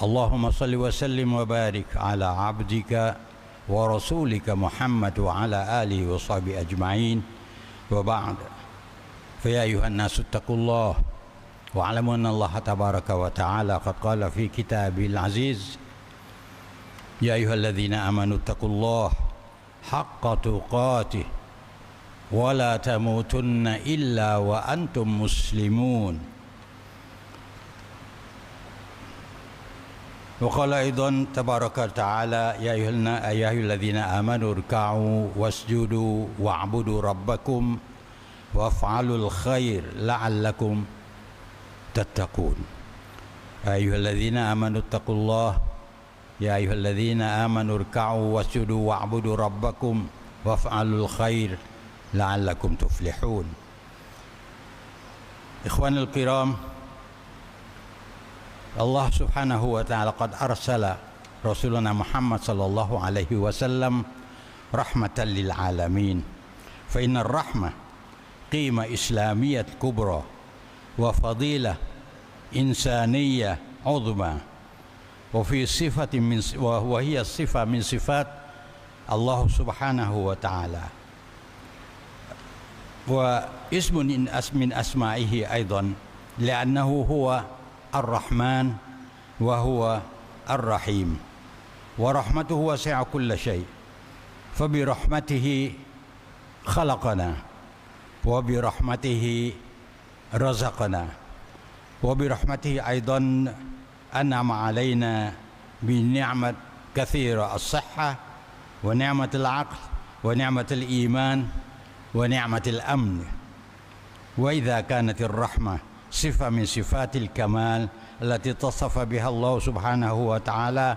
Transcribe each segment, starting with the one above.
اللهم صل وسلم وبارك على عبدك ورسولك محمد وعلى آله وصحبه أجمعين. وبعد فيا أيها الناس اتقوا الله واعلموا أن الله تبارك وتعالى قد قال في كتابه العزيز يا أيها الذين آمنوا اتقوا الله حق تقاته ولا تموتن إلا وأنتم مسلمون. وقال أيضا تبارك وتعالى يا أيها أيها الذين آمنوا اركعوا واسجدوا واعبدوا ربكم وافعلوا الخير لعلكم تتقون. يا أيها الذين آمنوا اتقوا الله. يا أيها الذين آمنوا اركعوا واسجدوا واعبدوا ربكم وافعلوا الخير لعلكم تفلحون. إخواني الكرام الله سبحانه وتعالى قد أرسل رسولنا محمد صلى الله عليه وسلم رحمة للعالمين. فإن الرحمة قيمة إسلامية كبرى وفضيلة إنسانية عظمى وفي صفة من وهي صفة من صفات الله سبحانه وتعالى. واسم من أس- من أسمائه أيضا لأنه هو الرحمن وهو الرحيم ورحمته وسع كل شيء فبرحمته خلقنا وبرحمته رزقنا وبرحمته أيضا أنعم علينا بنعمة كثيرة الصحة ونعمة العقل ونعمة الإيمان ونعمة الأمن. وإذا كانت الرحمة صفة من صفات الكمال التي اتصف بها الله سبحانه وتعالى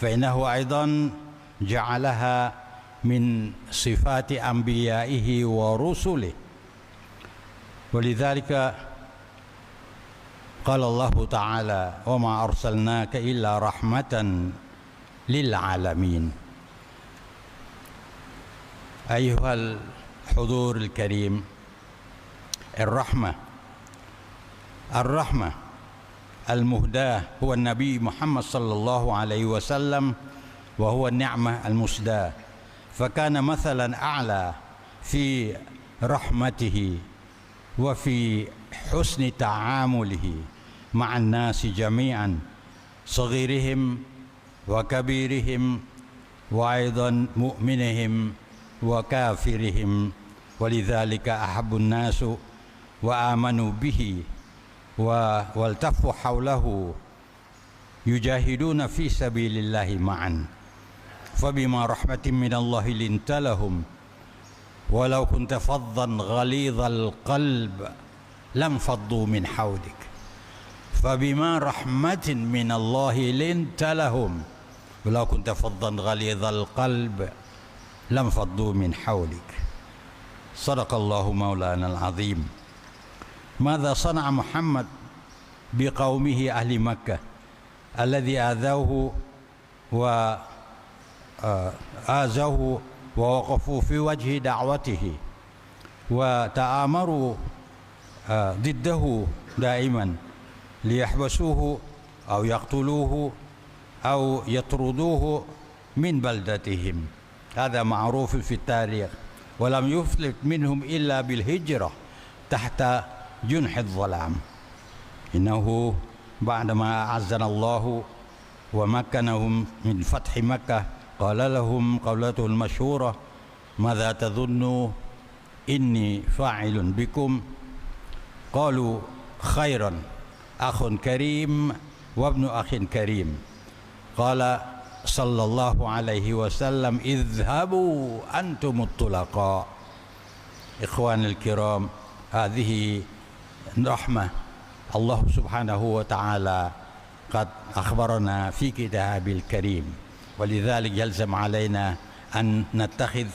فإنه أيضا جعلها من صفات أنبيائه ورسله. ولذلك قال الله تعالى وما أرسلناك إلا رحمة للعالمين. أيها الحضور الكريم الرحمة الرحمة المهداة هو النبي محمد صلى الله عليه وسلم وهو النعمة المسداة. فكان مثلا أعلى في رحمته وفي حسن تعامله مع الناس جميعا صغيرهم وكبيرهم وأيضا مؤمنهم وكافرهم. ولذلك أحب الناس وآمنوا به. والتفوا حوله يجاهدون في سبيل الله معا. فبما رحمة من الله لنت لهم ولو كنت فظا غليظ القلب لم فضوا من حولك. فبما رحمة من الله لنت لهم ولو كنت فظا غليظ القلب لم فضوا من حولك. صدق الله مولانا العظيم. ماذا صنع محمد بقومه أهل مكة الذي آذوه و آه، ووقفوا في وجه دعوته وتآمروا آه، ضده دائما ليحبسوه أو يقتلوه أو يطردوه من بلدتهم. هذا معروف في التاريخ ولم يفلت منهم إلا بالهجرة تحت جنح الظلام. إنه بعدما أعزنا الله ومكنهم من فتح مكة قال لهم قولته المشهورة ماذا تظن إني فاعل بكم؟ قالوا خيرا أخ كريم وابن أخ كريم. قال صلى الله عليه وسلم اذهبوا أنتم الطلقاء. إخوان الكرام هذه رحمة الله سبحانه وتعالى قد أخبرنا في كتاب الكريم ولذلك يلزم علينا أن نتخذ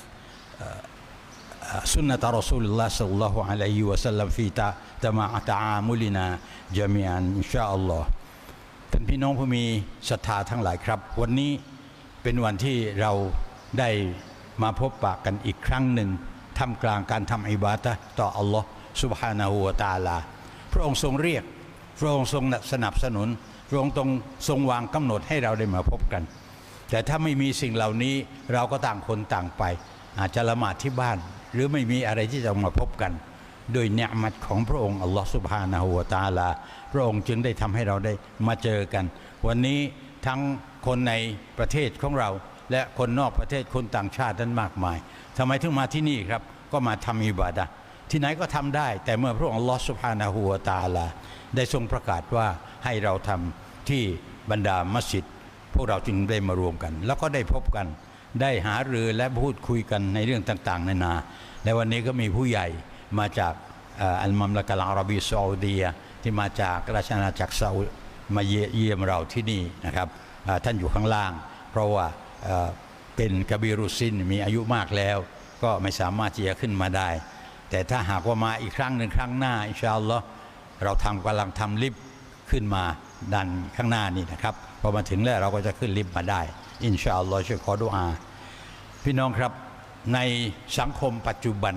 سنة رسول الله صلى الله عليه وسلم في تع- تمع- تعاملنا جميعا إن شاء الله ท่านพี่น้องผู้มีศรัทธาทั้งหลายครับ วันนี้เป็นวันที่เราได้มาพบปะกันอีกครั้งหนึ่งท่ามกลางการทำอิบาดะห์ต่ออัลลอฮ์ สุภานาหัวตาลา พระองค์ทรงเรียก พระองค์ทรงสนับสนุน พระองค์ทรงทรงวางกำหนดให้เราได้มาพบกัน แต่ถ้าไม่มีสิ่งเหล่านี้เราก็ต่างคนต่างไป อาจจะละหมาดที่บ้าน หรือไม่มีอะไรที่จะมาพบกันโดยเนื้อมัดของพระองค์อัลลอฮฺสุบฮานาหัวตาลา พระองค์จึงได้ทำให้เราได้มาเจอกัน วันนี้ทั้งคนในประเทศของเรา และคนนอกประเทศคนต่างชาตินั้นมากมาย ทำไมถึงมาที่นี่ครับ ก็มาทำอิบาดะ ที่ไหนก็ทำได้ แต่เมื่อพระองค์ลอสุบฮานาหูวตาลาได้ทรงประกาศว่าให้เราทำที่บรรดามัสยิดพวกเราจึงได้มารวมกัน แล้วก็ได้พบกัน ได้หารือและพูดคุยกันในเรื่องต่างๆ นานา และวันนี้ก็มีผู้ใหญ่มาจากอัลมัมละกะลอารับีซาอุดีที่มาจากราชอาณาจักรซาอุมาเยี่ยมเราที่นี่นะครับท่านอยู่ข้างล่าง เพราะว่าเป็นกบีรุซินมีอายุมากแล้ว ก็ไม่สามารถที่จะขึ้นมาได้ แต่ถ้าหากว่ามาอีกครั้งหนึ่งครั้งหน้าอินชาอัลลอฮ์เราทำกำลังทำลิฟต์ขึ้นมาดันข้างหน้านี่นะครับพอมาถึงแล้วเราก็จะขึ้นลิฟต์มาได้ อินชาอัลลอฮ์ช่วยขอดุอา พี่น้องครับในสังคมปัจจุบัน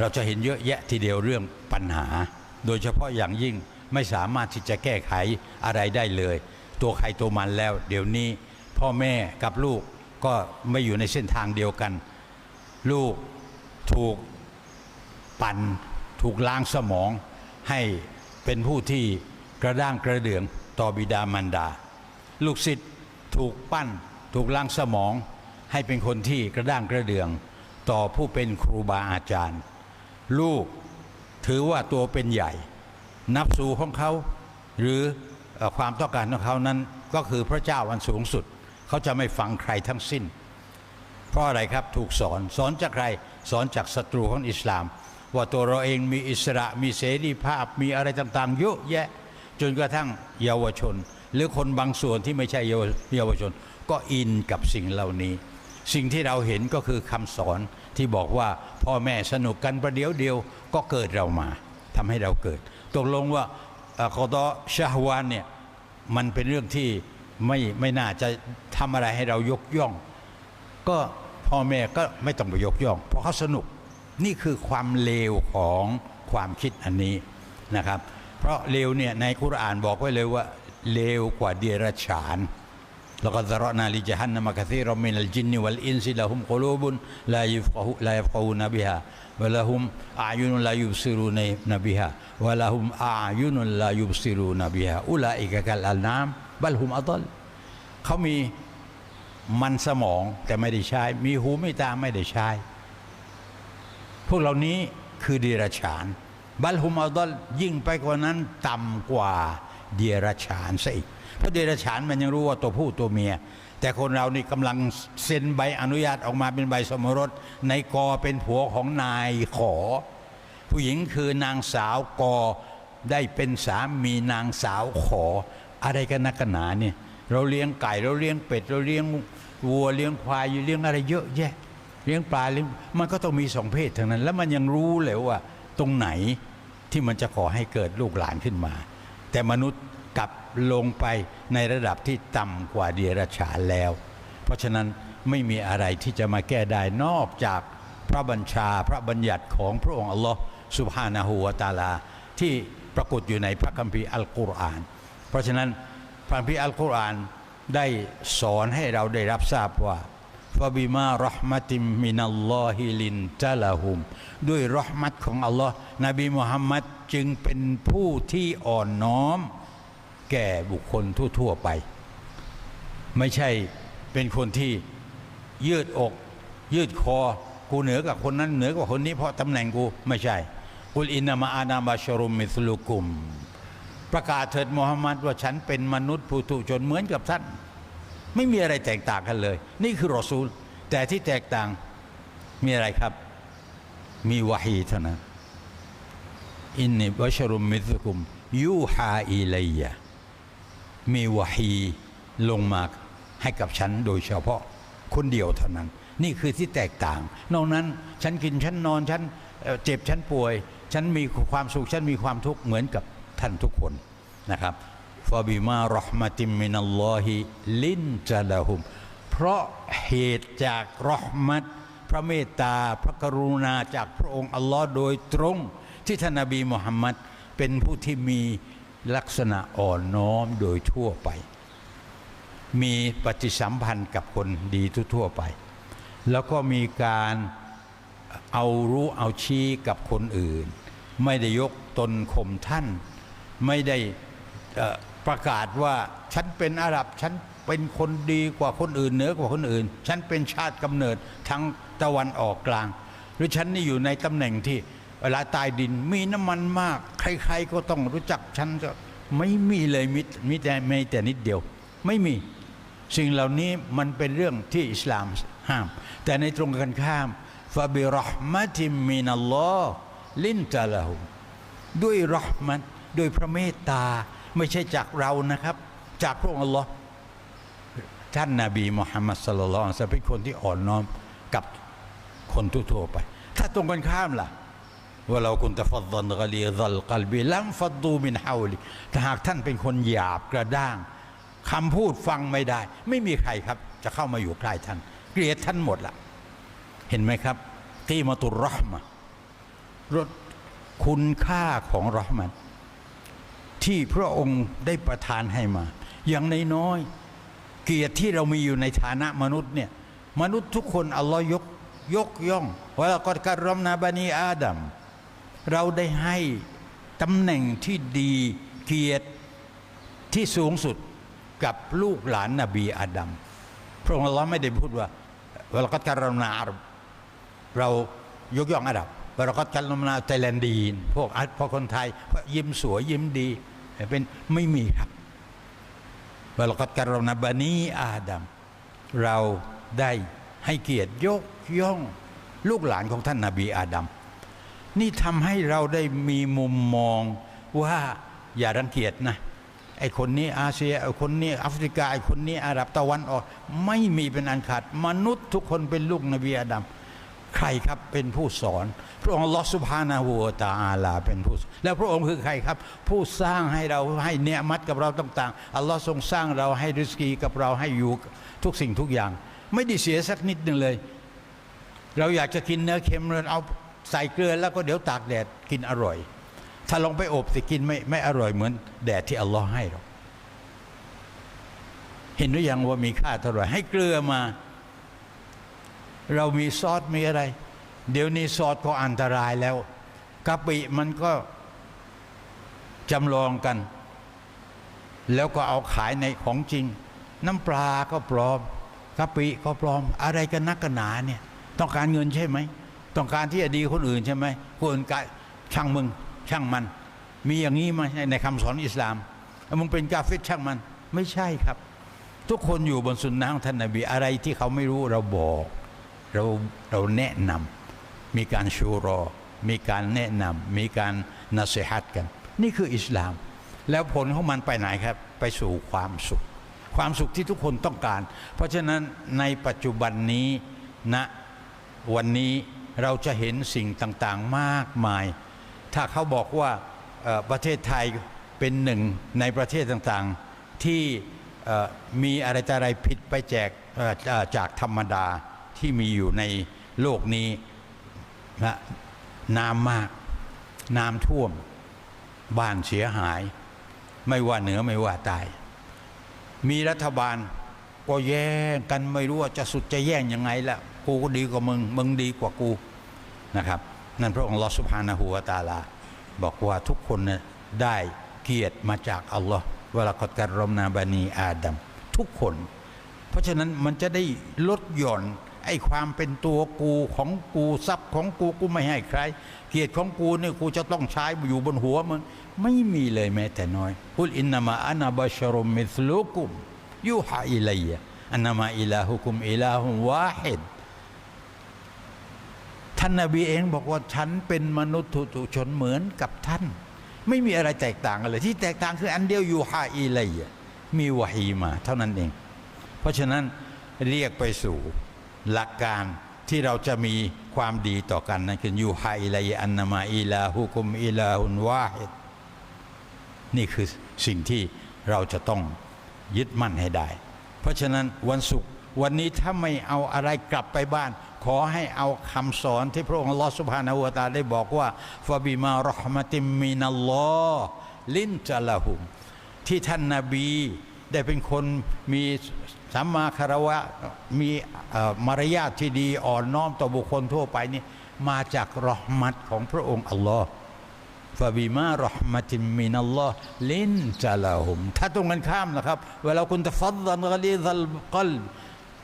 เราจะเห็นเยอะแยะทีเดียวเรื่องปัญหา โดยเฉพาะอย่างยิ่งไม่สามารถที่จะแก้ไขอะไรได้เลย ตัวใครตัวมันแล้ว เดี๋ยวนี้พ่อแม่กับลูกก็ไม่อยู่ในเส้นทางเดียวกัน ลูก ถูกปั่นถูกล้างสมองให้เป็นผู้ที่กระด้างกระเดื่องต่อบิดามารดา ลูกศิษย์ถูกปั้นถูกล้างสมอง ให้เป็นคนที่กระด้างกระเดื่อง ต่อผู้เป็นครูบาอาจารย์ ลูกถือว่าตัวเป็นใหญ่ นับสูของเขาหรือเอ่อความต้องการของเขานั้นก็คือพระเจ้าอันสูงสุด เขาจะไม่ฟังใครทั้งสิ้น เพราะอะไรครับถูกสอนสอนจากใคร สอนจากศัตรูของอิสลาม ว่าตัวเราเองมีอิสระมีเสรีภาพมีอะไรต่างๆเยอะแยะจนกระทั่งเยาวชน หรือคนบางส่วนที่ไม่ใช่เยาวยาวชน ก็อินกับสิ่งเหล่านี้ สิ่งที่เราเห็นก็คือคำสอนที่บอกว่าพ่อแม่สนุกกันประเดี๋ยวเดียวก็เกิดเรามาทำให้เราเกิด ตกลงว่าเอ่อกอดอชาฮวานเนี่ยมันเป็นเรื่องที่ไม่ไม่น่าจะทำอะไรให้เรายกย่อง ก็ พ่อแม่ก็ไม่ต้องไปยกย่อง เพราะเขาสนุกนี่คือความเลวของความคิดอันนี้นะครับ เพราะเลวเนี่ยในคุรานบอกไว้เลยว่าเลวกว่าเดรัจฉาน لقد ذرأنا لجهنم كثيرا من الجن والإنس لهم قلوب لا يفقه لا يفقهون بها ولهم أعين لا يبصرون بها ولهم أعين لا يبصرون بها أولئك كالأنعام بل هم أضل เขามี มันสมองแต่ไม่ได้ใช้ มีหูไม่ตาไม่ได้ใช้ พวกเหล่านี้คือเดรัจฉาน บัลฮุมอัลดอลยิ่งไปกว่านั้นต่ำกว่าเดรัจฉานซะอีกเพราะเดรัจฉานมันยังรู้ว่าตัวผู้ตัวเมีย แต่คนเรานี่กำลังเซ็นใบอนุญาตออกมาเป็นใบสมรสในกอเป็นผัวของนายขอ ผู้หญิงคือนางสาวกอได้เป็นสามีนางสาวขอ อะไรกันนักหนาเนี่ยเราเลี้ยงไก่เราเลี้ยงเป็ดเราเลี้ยง วัวเลี้ยงควายอยู่เลี้ยงอะไรเยอะแยะ เลี้ยงปลาเลี้ยงมันก็ต้องมีสองเพศทั้งนั้น แล้วมันยังรู้เลยว่า ตรงไหนที่มันจะขอให้เกิดลูกหลานขึ้นมา แต่มนุษย์กลับลงไปในระดับที่ต่ำกว่าเดรัจฉานแล้ว เพราะฉะนั้นไม่มีอะไรที่จะมาแก้ได้นอกจากพระบัญชาพระบัญญัติของพระองค์อัลลอฮ์สุบฮานาหูวตาลา ที่ปรากฏอยู่ในพระคัมภีร์อัลกุรอาน เพราะฉะนั้นพระคัมภีร์อัลกุรอาน ได้สอนให้เราได้รับทราบว่าฟาบิมารหมัติมินัลลอฮิลินตะละหุม ด้วยรหมัตของอัลลอฮ์นบีมุฮัมมัดจึงเป็นผู้ที่อ่อนน้อม แก่บุคคลทั่วๆไป ไม่ใช่เป็นคนที่ยืดอก ยืดคอ กูเหนือกับคนนั้นเหนือกว่าคนนี้เพราะตำแหน่งกูไม่ใช่กุลอินนามาอานาบาชรุมมิสลุกุม ประกาศเถิดมูฮัมหมัดว่าฉันเป็นมนุษย์ผู้ถูกชนเหมือนกับท่าน ไม่มีอะไรแตกต่างกันเลย นี่คือรอซูล แต่ที่แตกต่างมีอะไรครับ มีวะฮีเท่านั้นอินนิบัชรุมมิสกุมยูฮาอิลัยะมีวะฮีลงมาให้กับฉันโดยเฉพาะคนเดียวเท่านั้น นี่คือที่แตกต่าง นอกนั้นฉันกินฉันนอนฉันเจ็บฉันป่วย ฉันมีความสุขฉันมีความทุกข์เหมือนกับ ท่านทุกคนนะครับฟาบิมารหมติมินัลลอฮิลินจะละหุม เพราะเหตุจากรหมัตพระเมตตาพระกรุณาจากพระองค์อัลลอฮ์โดยตรง ที่ท่านนบีมุฮัมมัดเป็นผู้ที่มีลักษณะอ่อนน้อมโดยทั่วไป มีปฏิสัมพันธ์กับคนดีทั่วไป แล้วก็มีการเอารู้เอาชี้กับคนอื่น ไม่ได้ยกตนข่มท่าน ไม่ได้ประกาศว่าฉันเป็นอาหรับฉันเป็นคนดีกว่าคนอื่นเหนือกว่าคนอื่น ฉันเป็นชาติกำเนิดทั้งตะวันออกกลาง หรือฉันนี่อยู่ในตำแหน่งที่เวลาตายดินมีน้ำมันมาก ใคร ๆ ก็ต้องรู้จักฉันก็ไม่มีเลยมิมีแต่ไม่แต่นิดเดียว ไม่มีสิ่งเหล่านี้มันเป็นเรื่องที่อิสลามห้าม แต่ในตรงกันข้ามฟาบิรหมะติมินัลลอฮ์ลินตะละหุด้วยรหมัต โดยพระเมตตาไม่ใช่จากเรานะครับ จากพระองค์อัลลอฮ์ท่านนาบีมุฮัมมัดสลลัลอัลลอฮิวะซัลลัมเป็นคนที่อ่อนน้อมกับคนทั่วๆไป ถ้าตรงกันข้ามล่ะว่าเราคุณตะฟัดดันกะลีซัลกัลบีลัมฟัดดูมินฮาวลิถ้าหากท่านเป็นคนหยาบกระด้างคำพูดฟังไม่ได้ ไม่มีใครครับ จะเข้ามาอยู่ใกล้ท่าน เกลียดท่านหมดละเห็นไหมครับกีมาตุรรห์มะรสคุณค่าของรหมัน ที่พระองค์ได้ประทานให้มา อย่างน้อยๆเกียรติที่เรามีอยู่ในฐานะมนุษย์เนี่ยมนุษย์ทุกคนอัลลอฮ์ยกยกย่องว่าเราก็การรอมนาบานีอาดัมเราได้ให้ตำแหน่งที่ดีเกียรติที่สูงสุดกับลูกหลานนบีอาดัมพระองค์อัลลอฮ์ไม่ได้พูดว่าเราก็การรอมนาอาหรับเรายกย่องอาหรับเราก็การรอมนาไทยแลนดีนพวกพวกคนไทยยิ้มสวยยิ้มดี เป็นไม่มีครับเราก็การรอมนาบานีอาดัมเราได้ให้เกียรติยกย่องลูกหลานของท่านนาบีอาดัมนี่ทำให้เราได้มีมุมมองว่าอย่ารังเกียจนะไอคนนี้อาเซียไอคนนี้แอฟริกาไอคนนี้อาหรับตะวันออก ไม่มีเป็นอันขาด มนุษย์ทุกคนเป็นลูกนบีอาดัม ใครครับเป็นผู้สอน พระองค์ลอสุภานาหัวตาอาลาเป็นผู้สอนแล้วพระองค์คือใครครับ ผู้สร้างให้เราให้เนียมัดกับเราต่างๆอัลลอฮ์ทรงสร้างเราให้ริสกีกับเราให้อยู่ทุกสิ่งทุกอย่าง ไม่ได้เสียสักนิดหนึ่งเลย เราอยากจะกินเนื้อเค็มเราเอาใส่เกลือแล้วก็เดี๋ยวตากแดดกินอร่อย ถ้าลองไปอบสิกินไม่ไม่อร่อยเหมือนแดดที่อัลลอฮ์ให้เราเห็นหรือยังว่ามีค่าเท่าไหร่ให้เกลือมา เรามีซอสมีอะไร เดี๋ยวนี้ซอสก็อันตรายแล้วกะปิมันก็จำลองกัน แล้วก็เอาขายในของจริง น้ำปลาก็ปลอมกะปิก็ปลอม อะไรกันนักกันหนาเนี่ย ต้องการเงินใช่ไหม ต้องการที่จะดีคนอื่นใช่ไหมคนอื่นกช่างมึงช่างมัน มีอย่างนี้ไหมในคำสอนอิสลามมึงเป็นกาเฟตช่างมัน ไม่ใช่ครับ ทุกคนอยู่บนสุนนะของท่านนบีอะไรที่เขาไม่รู้เราบอก เราเราแนะนำมีการชูรอ มีการแนะนำมีการนัสฮัตกัน นี่คืออิสลาม แล้วผลของมันไปไหนครับ ไปสู่ความสุข ความสุขที่ทุกคนต้องการ เพราะฉะนั้นในปัจจุบันนี้ณนะวันนี้เราจะเห็นสิ่งต่างๆมากมาย ถ้าเขาบอกว่าประเทศไทยเป็นหนึ่งในประเทศต่างๆที่มีอะไรอะไรผิดไปแจกจากธรรมดา ที่มีอยู่ในโลกนี้นะน้ำมาก น้ำท่วม บ้านเสียหาย ไม่ว่าเหนือไม่ว่าใต้มีรัฐบาลก็แย่งกันไม่รู้ว่าจะสุดจะแย่งยังไงละกูก็ดีกว่ามึง มึงดีกว่ากูนะครับ นั่นพระองค์ลอสุภานะฮูวตาลา บอกว่าทุกคนเนี่ยได้เกียรติมาจากอัลลอฮ์เวลากดการรมนาบานีอาดัมทุกคน เพราะฉะนั้นมันจะได้ลดหย่อน ไอ้ความเป็นตัวกูของกูทรัพย์ของกูกูไม่ให้ใคร เกียรติของกูเนี่ยกูจะต้องใช้อยู่บนหัวมึงไม่มีเลยแม้แต่น้อยกุลอินนามาอานาบาชรุมมิสลุกุมยูฮาอิลัยอันนามาอิลาฮุคุมอิลาฮุมวาฮิดท่านนาบีเองบอกว่าฉันเป็นมนุษย์ทุตุชนเหมือนกับท่าน ไม่มีอะไรแตกต่างกันเลย ที่แตกต่างคืออันเดียวยูฮาอีไลยมีวะฮีมา เท่านั้นเอง เพราะฉะนั้นเรียกไปสู่ หลักการที่เราจะมีความดีต่อกันนั่นคือยูฮาอิลัยอันนามาอิลาฮุกุมอิลาฮุนวาฮิดนี่คือสิ่งที่เราจะต้องยึดมั่นให้ได้ เพราะฉะนั้นวันศุกร์วันนี้ถ้าไม่เอาอะไรกลับไปบ้าน ขอให้เอาคำสอนที่พระองค์ลอสุบฮานาอูวตาได้บอกว่าฟาบิมารอฮมติมินัลลอฮ์ลินจะละหุมที่ท่านนาบี ได้เป็นคนมีสัมมาคารวะมีมารยาทที่ดีอ่อนน้อมต่อบุคคลทั่วไปนี่มาจากรอหมัตของพระองค์อัลลอฮ์ฟาบิมารอหมัติมมินัลลอฮ์ลินจะละหุม ถ้าตรงกันข้ามนะครับ เวลาคุณตะฟัดดันกะลีซัลกล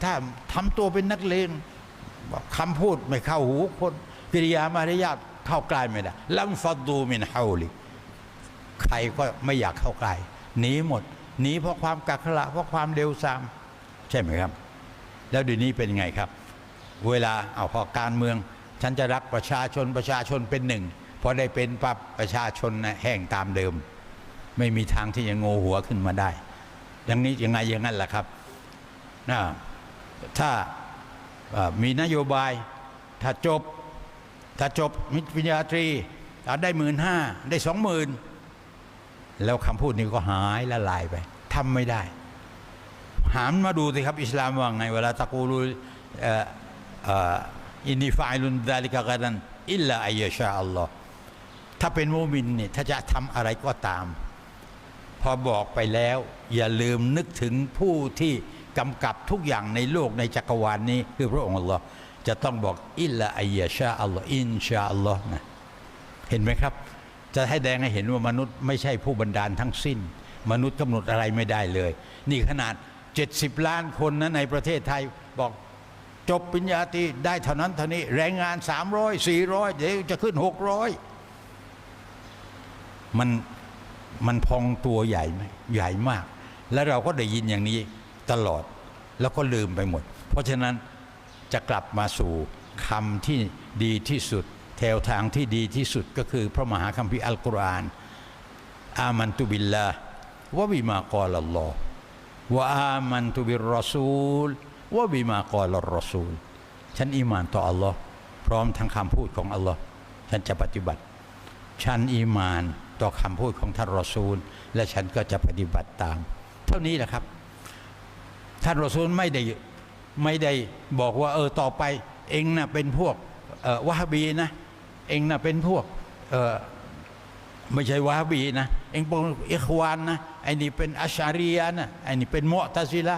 ถ้าทำตัวเป็นนักเลงคำพูดไม่เข้าหูคนกิริยามารยาทเข้าใกล้ไม่ได้ลัมฟัดดูมินฮาวลิใครก็ไม่อยากเข้าใกล้หนีหมด หนีเพราะความกักขระเพราะความเร็วซามใช่ไหมครับ แล้วเดี๋ยวนี้เป็นยังไงครับ เวลาเอาพอการเมือง ฉันจะรักประชาชนประชาชนเป็นหนึ่งพอได้เป็นปับประชาชนนะแห้งตามเดิม ไม่มีทางที่จะโงหัวขึ้นมาได้อย่างนี้ยังไงอย่างนั้นแหละครับนะถ้ามีนโยบายถ้าจบ ถ้าจบมิตรปริญญาตรีอาได้หมื่นห้าได้สองหมื่น แล้วคำพูดนี้ก็หายละลายไปทำไม่ได้ หามมาดูสิครับ อิสลามว่าไงเวลาตะกูลูอินนิฟาอิลุนดาลิกะกันอิลลาอัยยะชาอัลลอฮ์ถ้าเป็นมุมินเนี่ยถ้าจะทำอะไรก็ตาม พอบอกไปแล้ว อย่าลืมนึกถึงผู้ที่กำกับทุกอย่างในโลกในจักรวาลนี้ คือพระองค์อัลลอฮ์จะต้องบอกอิลลาอัยยะชาอัลลอฮ์อินชาอัลลอฮ์นะเห็นไหมครับ จะให้แดงให้เห็นว่ามนุษย์ไม่ใช่ผู้บันดาลทั้งสิ้น มนุษย์กำหนดอะไรไม่ได้เลย นี่ขนาด 70 ล้านคนนะในประเทศไทยบอกจบปริญญาตรีได้เท่านั้นเท่านี้แรงงาน 300 400 เดี๋ยวจะขึ้น 600 มันมันพองตัวใหญ่ไหมใหญ่มาก แล้วเราก็ได้ยินอย่างนี้ตลอดแล้วก็ลืมไปหมด เพราะฉะนั้นจะกลับมาสู่คำที่ดีที่สุด แถวทางที่ดีที่สุดก็คือพระมหาคัมภีร์อัลกุรอาน อามันตุบิลลาวะบิมากอลัลลอฮ์วะอามันตุบิรอซูลวะบิมากอลัรรอซูลฉันอีหมานต่ออัลลอฮ์พร้อมทั้งคำพูดของอัลลอฮ์ฉันจะปฏิบัติ ฉันอีหมานต่อคำพูดของท่านรอซูล และฉันก็จะปฏิบัติตาม เท่านี้แหละครับ ท่านรอซูลไม่ได้ไม่ได้บอกว่าเออต่อไป เองน่ะเป็นพวกออวะฮบีนะ เองน่ะเป็นพวกเออไม่ใช่วาบีนะ เองเป็นอิควานนะไอ้นี่เป็นอัชารียะนะไอ้นี่เป็นมอตะซิละ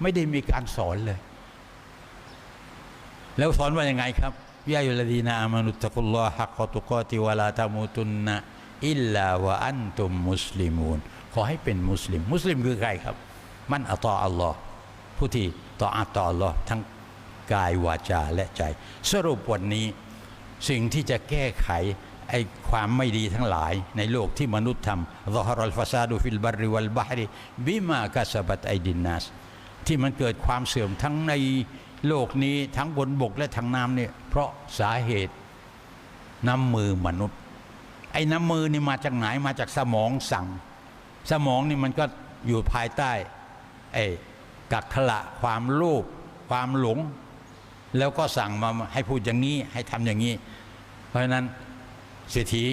ไม่ได้มีการสอนเลย แล้วสอนว่ายังไงครับยายุลดีนาอามานุตตะกุลลอฮฮักกอตุกอติวลาตามูตุนนะอิลลาวะอันตุมมุสลิมูนขอให้เป็นมุสลิม มุสลิมคือใครครับ มันอัตออัลลอฮ์ผู้ที่ต่ออัตต่ออัลลอฮ์ทั้งกายวาจาและใจ สรุปวันนี้ สิ่งที่จะแก้ไขไอ้ความไม่ดีทั้งหลายในโลกที่มนุษย์ทำรอฮรัลฟาซาดูฟิลบาริวัลบาฮริบิมากาสบัตไอดินนัสที่มันเกิดความเสื่อมทั้งในโลกนี้ทั้งบนบกและทางน้ำเนี่ยเพราะสาเหตุน้ำมือมนุษย์ ไอ้น้ำมือนี่มาจากไหนมาจากสมองสั่ง สมองนี่มันก็อยู่ภายใต้ไอ้กักขละความโลภความหลง แล้วก็สั่งมาให้พูดอย่างนี้ให้ทำอย่างนี้ เพราะฉะนั้นเศรษฐี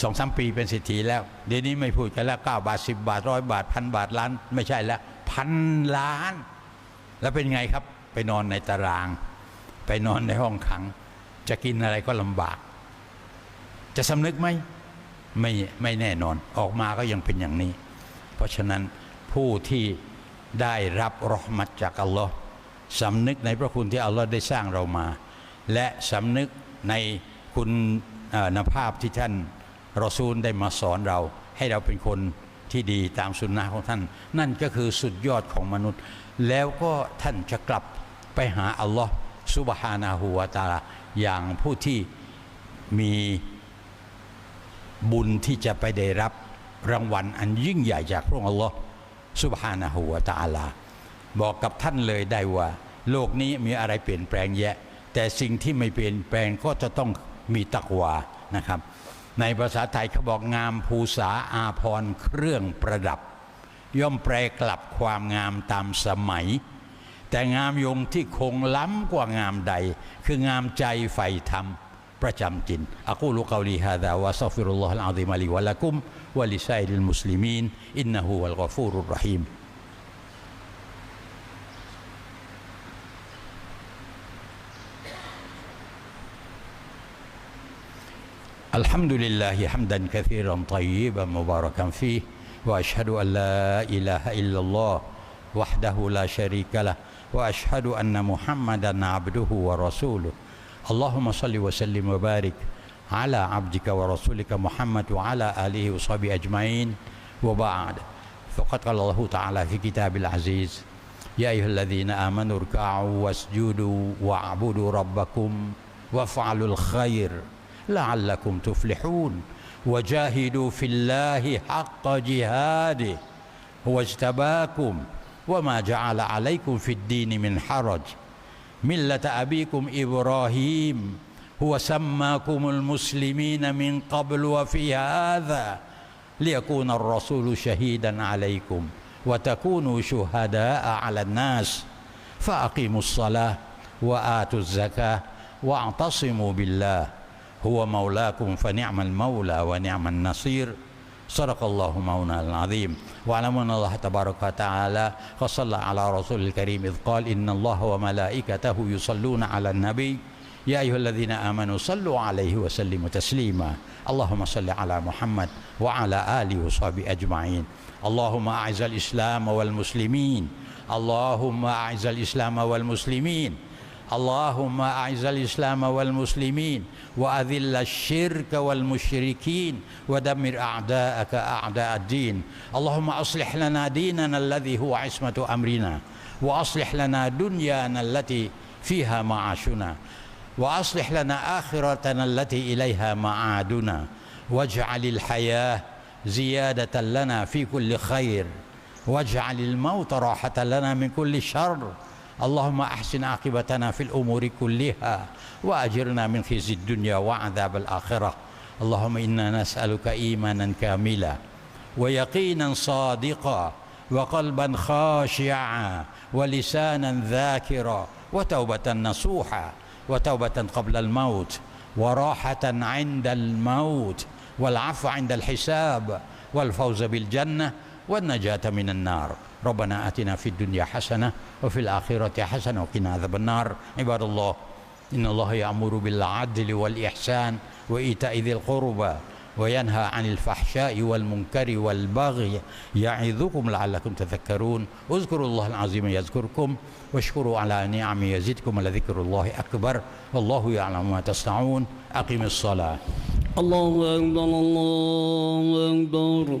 สองสามปีเป็นเศรษฐีแล้ว เดี๋ยวนี้ไม่พูดกันแล้วเก้าบาทสิบบาทร้อยบาทพันบาทล้านไม่ใช่แล้วพันล้าน แล้วเป็นไงครับ ไปนอนในตาราง ไปนอนในห้องขัง จะกินอะไรก็ลำบาก จะสำนึกไหมไม่ไม่แน่นอนออกมาก็ยังเป็นอย่างนี้ เพราะฉะนั้นผู้ที่ได้รับรอห์มัตจากอัลลอฮ์ สำนึกในพระคุณที่อัลลอฮ์ได้สร้างเรามา และสำนึกในคุณนภาพที่ท่านรอซูลได้มาสอนเรา ให้เราเป็นคนที่ดีตามสุนนะของท่าน นั่นก็คือสุดยอดของมนุษย์ แล้วก็ท่านจะกลับไปหาอัลลอฮ์ซุบฮานาหูวาตาลาอย่างผู้ที่มีบุญที่จะไปได้รับรางวัลอันยิ่งใหญ่จากพระองค์อัลลอฮ์สุบฮานะฮูวตาลา บอกกับท่านเลยได้ว่า โลกนี้มีอะไรเปลี่ยนแปลงแยะ แต่สิ่งที่ไม่เปลี่ยนแปลงก็จะต้องมีตักวานะครับ ในภาษาไทยเขาบอกงามภูษาอาพรเครื่องประดับ ย่อมแปลกลับความงามตามสมัย แต่งามยงที่คงล้ำกว่างามใด คืองามใจใฝ่ธรรมประจำจินอะกูลุกาลีฮาดาวะซัฟิรุลลอฮ์อัลอาซิมะลีวะละกุมวะลิซัยริลมุสลิมีนอินนะฮูวัลกอฟูรุรรหีม الحمد لله حمدا كثيرا طيبا مباركا فيه وأشهد أن لا إله إلا الله وحده لا شريك له وأشهد أن محمدا عبده ورسوله. اللهم صل وسلم وبارك على عبدك ورسولك محمد وعلى آله وصحبه أجمعين. وبعد فقد قال الله تعالى في كتاب العزيز يا أيها الذين آمنوا اركعوا واسجدوا واعبدوا ربكم وافعلوا الخير. لعلكم تفلحون. وجاهدوا في الله حق جهاده. هو اجتباكم وما جعل عليكم في الدين من حرج. ملة أبيكم إبراهيم. هو سماكم المسلمين من قبل وفي هذا. ليكون الرسول شهيدا عليكم وتكونوا شهداء على الناس. فأقيموا الصلاة وآتوا الزكاة واعتصموا بالله. هو مولاكم فنعم المولى ونعم النصير. صدق الله مولانا العظيم. واعلموا أن الله تبارك وتعالى وصلى على رسول الكريم إذ قال إن الله وملائكته يصلون على النبي. يا أيها الذين آمنوا صلوا عليه وسلموا تسليما. اللهم صل على محمد وعلى آله وصحبه أجمعين. اللهم أعز الإسلام والمسلمين. اللهم أعز الإسلام والمسلمين. اللهم أعز الإسلام والمسلمين وأذل الشرك والمشركين ودمر أعداءك أعداء الدين. اللهم أصلح لنا ديننا الذي هو عصمة أمرنا وأصلح لنا دنيانا التي فيها معاشنا وأصلح لنا آخرتنا التي إليها معادنا. واجعل الحياة زيادة لنا في كل خير واجعل الموت راحة لنا من كل شر اللهم أحسن عاقبتنا في الأمور كلها وأجرنا من خزي الدنيا وعذاب الآخرة. اللهم إنا نسألك إيمانا كاملا ويقينا صادقا وقلبا خاشعا ولسانا ذاكرا وتوبة نصوحا وتوبة قبل الموت وراحة عند الموت والعفو عند الحساب والفوز بالجنة والنجاة من النار. ربنا آتنا في الدنيا حسنة وفي الآخرة حسنه وقنا عذاب النار. عباد الله إن الله يأمر بالعدل والإحسان وإيتاء ذي القربى وينهى عن الفحشاء والمنكر والبغي يعظكم لعلكم تذكرون. اذكروا الله العظيم يذكركم واشكروا على نعمه يزدكم ولذكر الله أكبر. والله يعلم ما تصنعون. أقم الصلاة. الله أكبر الله أكبر.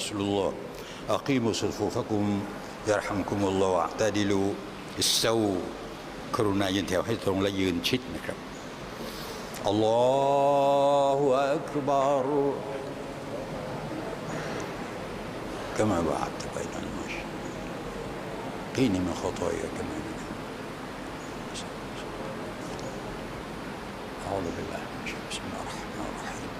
رسول الله اقيموا صفوفكم يرحمكم الله واعتدلوا استووا กรุณายืนแถวให้ตรงและยืนชิดนะครับอัลลอฮฺอักบารุ كما بعدت بين المشرق قيني من خطايا كما أعوذ بالله من الشيطان بسم الله الرحمن الرحيم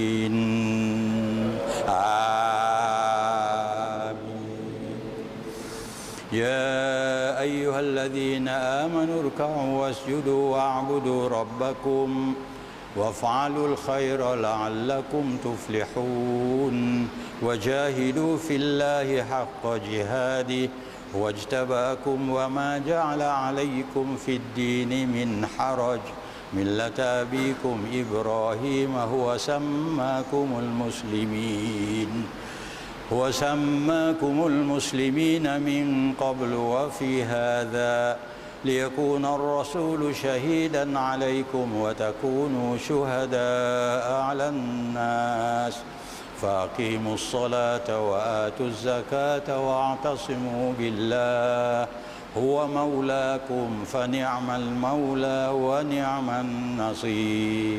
يا أيها الذين آمنوا اركعوا واسجدوا واعبدوا ربكم وافعلوا الخير لعلكم تفلحون وجاهدوا في الله حق جهاده واجتباكم وما جعل عليكم في الدين من حرج. ملة أبيكم إبراهيم هو سماكم المسلمين. هو سماكم المسلمين من قبل وفي هذا ليكون الرسول شهيدا عليكم وتكونوا شهداء على الناس. فأقيموا الصلاة وآتوا الزكاة واعتصموا بالله. هو مولاكم فنعم المولى ونعم النصير.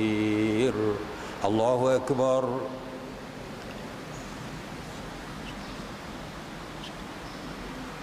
الله أكبر.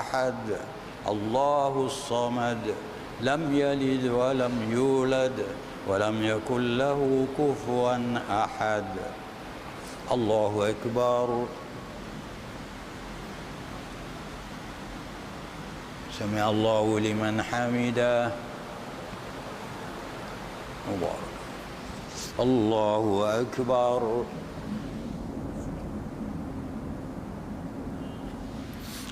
أحد الله الصمد لم يلد ولم يولد ولم يكن له كفوا أحد. الله أكبر. سمع الله لمن حمده. مبارك. الله أكبر.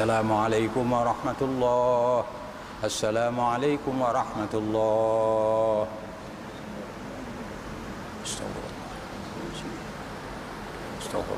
السلام عليكم ورحمة الله. السلام عليكم ورحمة الله. استغفر الله. استغفر